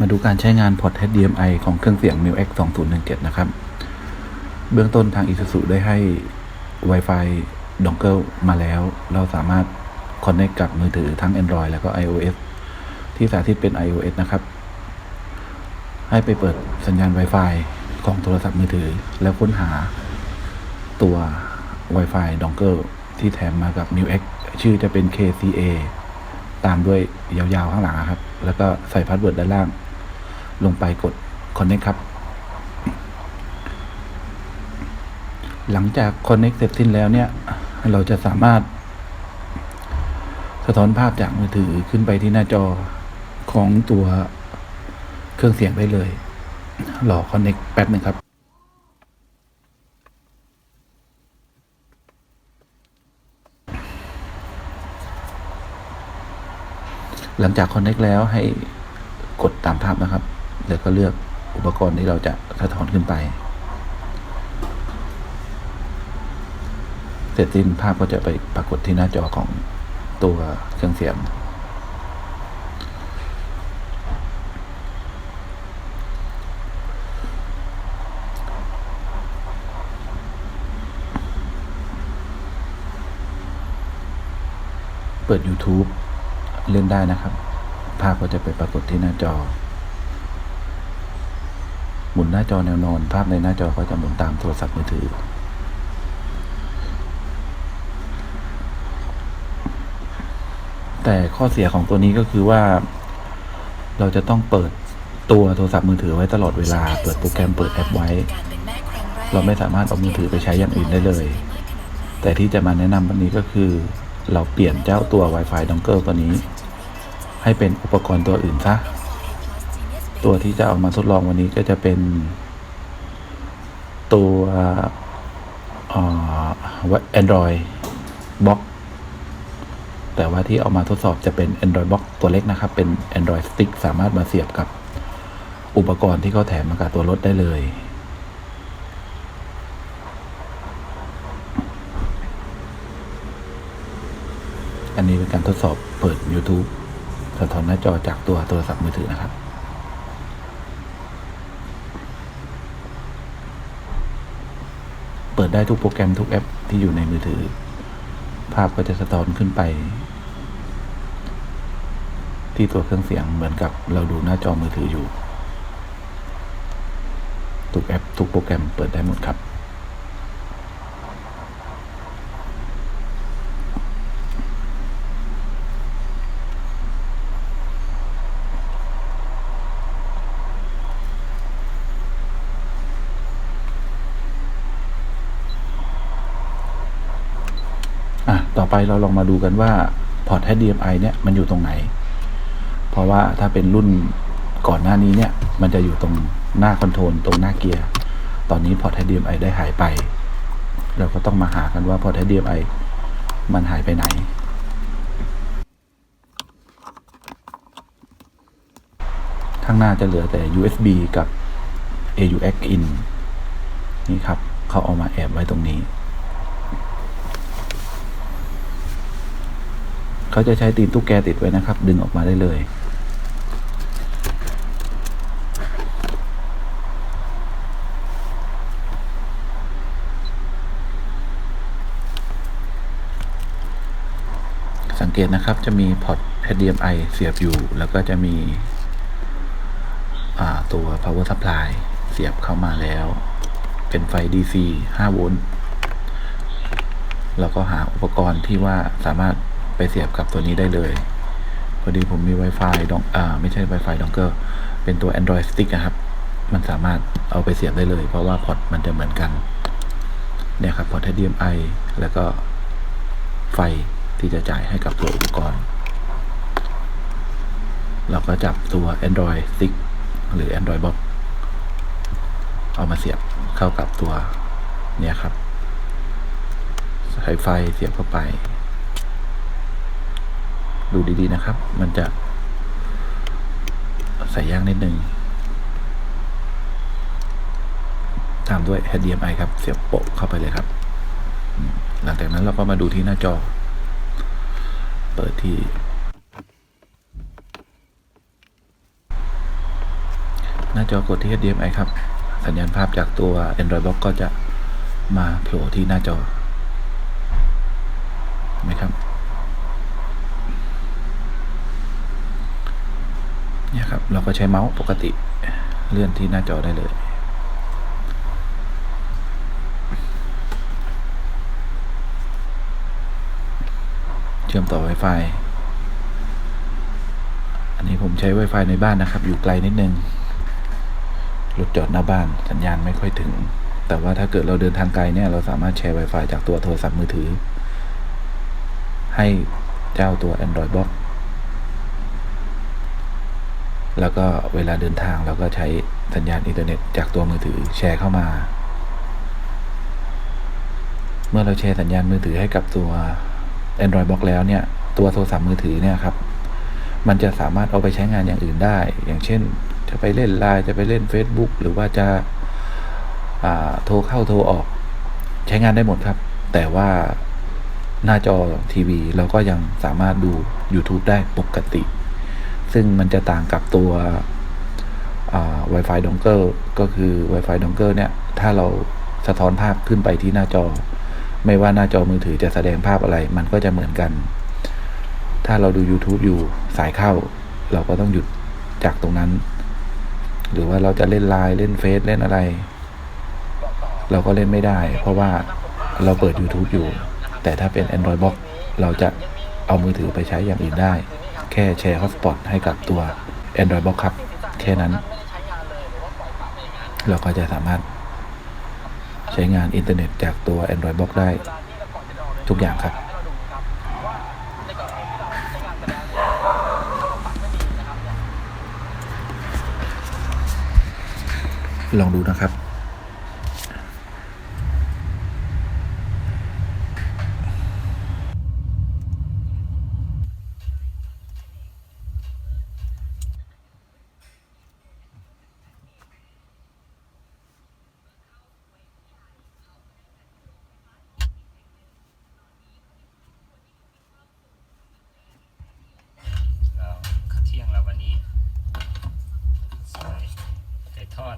มาดูการใช้งานพอร์ต HDMI ของเครื่องเสียง m i x 2017 นะครับ เบื้องต้นทาง Isuzu ได้ให้ Wi-Fi dongle มาแล้ว เราสามารถ connect กับมือถือทั้ง Android แล้วก็ iOS ที่สาธิตเป็น iOS นะครับ ให้ไปเปิดสัญญาณ Wi-Fi ของโทรศัพท์มือถือ แล้วค้นหาตัว Wi-Fi dongle ที่แถมมากับ m i x ชื่อจะเป็น KCA ตามด้วยยาวๆข้างหลังอะครับ แล้วก็ใส่พาสเวิร์ดด้านล่าง ลงไปกด Connect ครับ หลังจาก Connect เสร็จสิ้นแล้วเนี่ย เราจะสามารถ สะท้อนภาพจากมือถือขึ้นไปที่หน้าจอของตัวเครื่องเสียงได้เลยรอ Connect แป๊บหนึ่งครับหลังจาก Connect แล้วให้กดตามภาพนะครับ แล้วก็เลือกอุปกรณ์ที่เราจะสะท้อนขึ้นไป เสร็จสิ้นภาพก็จะไปปรากฏที่หน้าจอของตัวเครื่องเสียงเปิด YouTube เล่นได้นะครับ ภาพก็จะไปปรากฏที่หน้าจอ หมุนหน้าจอแนวนอน ภาพในหน้าจอก็จะหมุนตามโทรศัพท์มือถือ แต่ข้อเสียของตัวนี้ก็คือว่า เราจะต้องเปิดตัวโทรศัพท์มือถือไว้ตลอดเวลา เปิดโปรแกรมเปิดแอปไว้ เราไม่สามารถเอามือถือไปใช้อย่างอื่นได้เลย แต่ที่จะมาแนะนำวันนี้ก็คือ เราเปลี่ยนเจ้าตัว Wi-Fi Dongle ตัวนี้ ให้เป็นอุปกรณ์ตัวอื่นซะ ตัวที่จะเอามาทดลองวันนี้ก็จะเป็น ตัวเอ่อ Android Box แต่ว่าที่เอามาทดสอบจะเป็น Android Box ตัวเล็กนะครับ เป็น Android Stick สามารถมาเสียบกับอุปกรณ์ที่เขาแถมมากับตัวรถได้เลย อันนี้เป็นการทดสอบเปิด YouTube สะท้อนหน้าจอจากตัวโทรศัพท์มือถือนะครับ เปิดได้ทุกโปรแกรมทุกแอปที่อยู่ในมือถือ ภาพก็จะสะท้อนขึ้นไป ที่ตัวเครื่องเสียงเหมือนกับเราดูหน้าจอมือถืออยู่ ทุกแอปทุกโปรแกรมเปิดได้หมดครับ อะ ต่อไปเราลองมาดูกันว่าพอร์ต HDMI เนี่ยมันอยู่ตรงไหน เพราะว่าถ้าเป็นรุ่นก่อนหน้านี้เนี่ย มันจะอยู่ตรงหน้าคอนโทรลตรงหน้าเกียร์ ตอนนี้พอร์ต HDMI ได้หายไป เราก็ต้องมาหากันว่าพอร์ต HDMI มันหายไปไหน ข้างหน้าจะเหลือแต่ USB กับ AUX in นี่ครับ เขาเอามาแอบไว้ตรงนี้ เขาจะใช้ตีนตุ๊กแกติดไว้นะครับ ดึงออกมาได้เลย สังเกตนะครับจะมีพอร์ต HDMI เสียบอยู่ แล้วก็จะมีตัว power supply เสียบเข้ามาแล้ว เป็นไฟ DC 5 โวลต์เราก็หาอุปกรณ์ที่ว่าสามารถ ไปเสียบกับตัวนี้ได้เลย พอดีผมมี Wi-Fi ดองอ่าไม่ใช่ Wi-Fi ดองเกอร์เป็นตัว Android Stick นะครับ มันสามารถเอาไปเสียบได้เลย เพราะว่าพอร์ตมันจะเหมือนกัน เนี่ยครับพอร์ต HDMI แล้วก็ไฟที่จะจ่ายให้กับตัวอุปกรณ์ เราก็จับตัว Android Stick หรือ Android Box เอามาเสียบเข้ากับตัวเนี่ยครับใช้ไฟเสียบเข้าไป ดูดีๆนะครับ มันจะ ใส่ยากนิดนึงตามด้วย HDMI ครับ เสียบโปะเข้าไปเลยครับ หลังจากนั้นเราก็มาดูที่หน้าจอ เปิดที่ หน้าจอกดที่ HDMI ครับ สัญญาณภาพจากตัว Android Box ก็จะมาโผล่ที่หน้าจอนไหมครับ ครับ เราก็ใช้เมาส์ปกติเลื่อนที่หน้าจอได้เลย เชื่อมต่อ Wi-Fi อันนี้ผมใช้ Wi-Fi ในบ้านนะครับ อยู่ไกลนิดนึงรถจอดหน้าบ้านสัญญาณไม่ค่อยถึง แต่ว่าถ้าเกิดเราเดินทางไกลเนี่ยเราสามารถแชร์ Wi-Fi จากตัวโทรศัพท์มือถือ ให้เจ้าตัว Android Box แล้วก็เวลาเดินทางเราก็ใช้สัญญาณอินเทอร์เน็ตจากตัวมือถือแชร์เข้ามา เมื่อเราแชร์สัญญาณมือถือให้กับตัว Android Box แล้วเนี่ย ตัวโทรศัพท์มือถือเนี่ยครับ มันจะสามารถเอาไปใช้งานอย่างอื่นได้ อย่างเช่น จะไปเล่นไลน์จะไปเล่น Facebook หรือว่าจะาโทรเข้าโทรออก ใช้งานได้หมดครับ แต่ว่าหน้าจอทีวีเราก็ยังสามารถดู YouTube ได้ปกติ ซึ่งมันจะต่างกับตัว Wi-Fi Dongle ก็คือ Wi-Fi Dongle เนี่ย ถ้าเราสะท้อนภาพขึ้นไปที่หน้าจอ ไม่ว่าหน้าจอมือถือจะแสดงภาพอะไร มันก็จะเหมือนกัน ถ้าเราดู YouTube อยู่สายเข้า เราก็ต้องหยุดจากตรงนั้น หรือว่าเราจะเล่นไลน์เล่นเฟซเล่นอะไร เราก็เล่นไม่ได้ เพราะว่าเราเปิด YouTube อยู่ แต่ถ้าเป็น Android Box เราจะเอามือถือไปใช้อย่างอื่นได้ แค่แชร์ Hotspot ให้กับตัว Android Box ครับ แค่นั้น เราก็จะสามารถใช้งานอินเทอร์เน็ตจากตัว Android Box ได้ทุกอย่างครับลองดูนะครับ เราข้าวเที่ยงเราวันนี้ใส่ไก่ ทอด